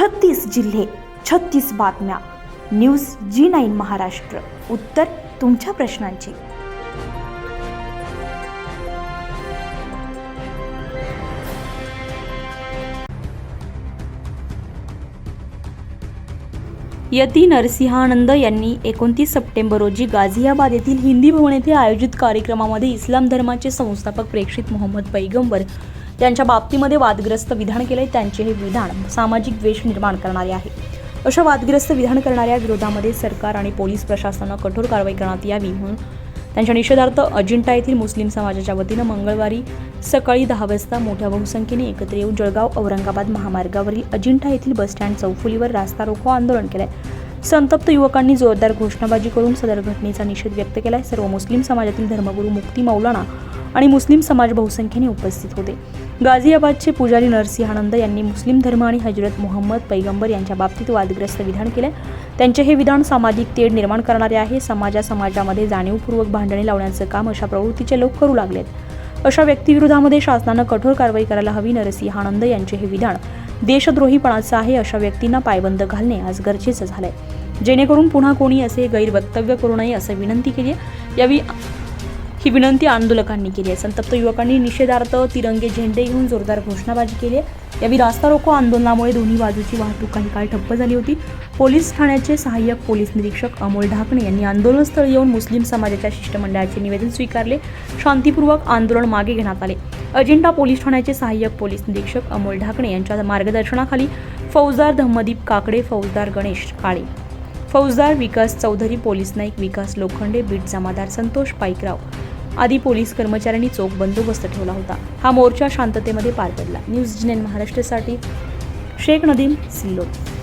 छत्तीस जिल्हे छत्तीस बातम्या. News G nine Maharashtra. उत्तर तुमच्या प्रश्नांची. यती नरसिंहानंद यांनी एकोणतीस सप्टेंबर रोजी गाझियाबाद येथील हिंदी भवन येथे आयोजित कार्यक्रमामध्ये इस्लाम धर्माचे संस्थापक प्रेक्षित मोहम्मद पैगंबर त्यांच्या बाबतीमध्ये वादग्रस्त विधान केले त्यांचे हे विधान सामाजिक द्वेष निर्माण करणारे आहे. अशा वादग्रस्त विधान करणाऱ्या विरोधामध्ये सरकार आणि पोलीस प्रशासनानं कठोर कारवाई करण्यात यावी म्हणून त्यांच्या निषेधार्थ अजिंठा येथील मुस्लिम समाजाच्या वतीनं मंगळवारी सकाळी दहा वाजता मोठ्या बहुसंख्येने एकत्र येऊन जळगाव औरंगाबाद महामार्गावरील अजिंठा येथील बसस्टँड चौफुलीवर रास्ता रोको आंदोलन केलंय. संतप्त युवकांनी जोरदार घोषणाबाजी करून सदर घटनेचा निषेध व्यक्त केलाय. सर्व मुस्लिम समाजातील धर्मगुरू मुक्ती मौलाना आणि मुस्लिम समाज बहुसंख्येने उपस्थित होते. गाझियाबादचे पुजारी नरसिंहानंद यांनी मुस्लिम धर्म आणि हजरत मोहम्मद पैगंबर यांच्या बाबतीत वादग्रस्त विधान केले त्यांचे हे विधान सामाजिक तेढ निर्माण करणारे आहे. समाजा समाजामध्ये जाणीवपूर्वक भांडणे लावण्याचं काम अशा प्रवृत्तीचे लोक करू लागलेत. अशा व्यक्तीविरोधामध्ये शासनानं कठोर कारवाई करायला हवी. नरसिंहानंद यांचे हे विधान देशद्रोहीपणाचं आहे अशा व्यक्तींना पायबंद घालणे आज गरजेचं झालंय. जेणेकरून पुन्हा कोणी असे गैरवक्तव्य करू नये असं विनंती केली यावेळी ही विनंती आंदोलकांनी केली आहे. संतप्त युवकांनी निषेधार्थ तिरंगे झेंडे घेऊन जोरदार घोषणाबाजी केली आहे. यावेळी रास्ता रोको आंदोलनामुळे दोन्ही बाजूची वाहतूक काही काळ ठप्प झाली होती. पोलीस ठाण्याचे सहाय्यक पोलीस निरीक्षक अमोल ढाकणे यांनी आंदोलनस्थळी येऊन मुस्लिम समाजाच्या शिष्टमंडळाचे निवेदन स्वीकारले. शांतीपूर्वक आंदोलन मागे घेण्यात आले. अजिंठा पोलीस ठाण्याचे सहाय्यक पोलीस निरीक्षक अमोल ढाकणे यांच्या मार्गदर्शनाखाली फौजदार धम्मदीप काकडे फौजदार गणेश काळे फौजदार विकास चौधरी पोलीस नाईक विकास लोखंडे बीट जमादार संतोष पाईकराव आदी पोलीस कर्मचाऱ्यांनी चोख बंदोबस्त ठेवला होता. हा मोर्चा शांततेमध्ये पार पडला. न्यूज जिनेन महाराष्ट्रासाठी शेख नदीम सिल्लोड.